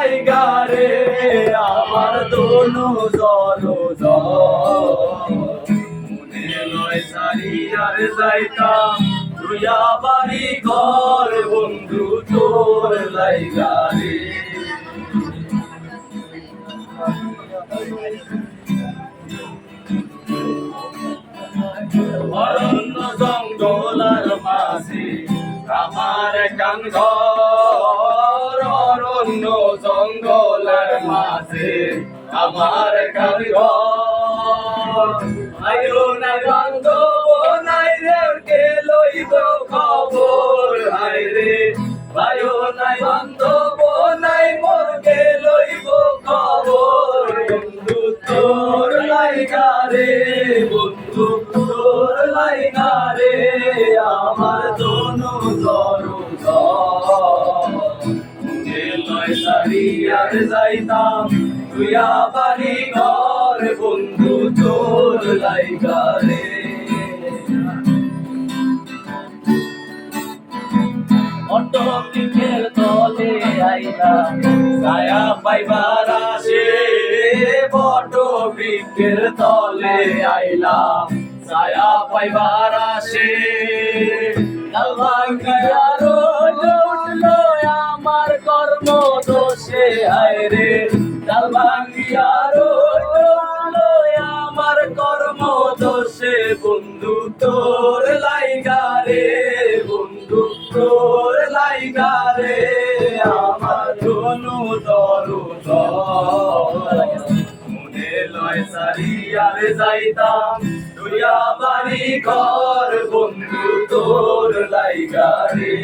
লাইগা রে আমার দোনো জর মনে লয় সারি আর যাইতাম তুইয়া বাড়ি ঘর বন্ধু তোর লাইগা রে অরণ্য জঙ্গলার মাঝে আমার কান ঘর। অরণ্য জঙ্গলার মাঝে আমার আয়ো না নাই রে কে লইব খবর? হায় রে, আয়ো না গন্ধ নাই মোর কে লইব খবর? বন্ধু তোর লাইগা রে, বন্ধু তোর লাইগা রে, আমার আর যাইতাম, তুই বাড়ি ঘর, বন্ধু তোর লাইগা রে অটপিকের তলে আইলা ছায়া পাইবার আসে বট বৃক্ষের তলে আইলা ছায়া পাইবার আসে। ভাঙ্গারো হায় রে, ডাল ভাঙ্গিয়ারো আমার কর্ম দোষে বন্ধু তোর লাইগা রে, বন্ধু তোর লাইগা রে, আমার ধনু দরু মনে লয় সারি আর যাইতাম তুইয়া বাড়ি ঘর, বন্ধু তোর লাইগা রে।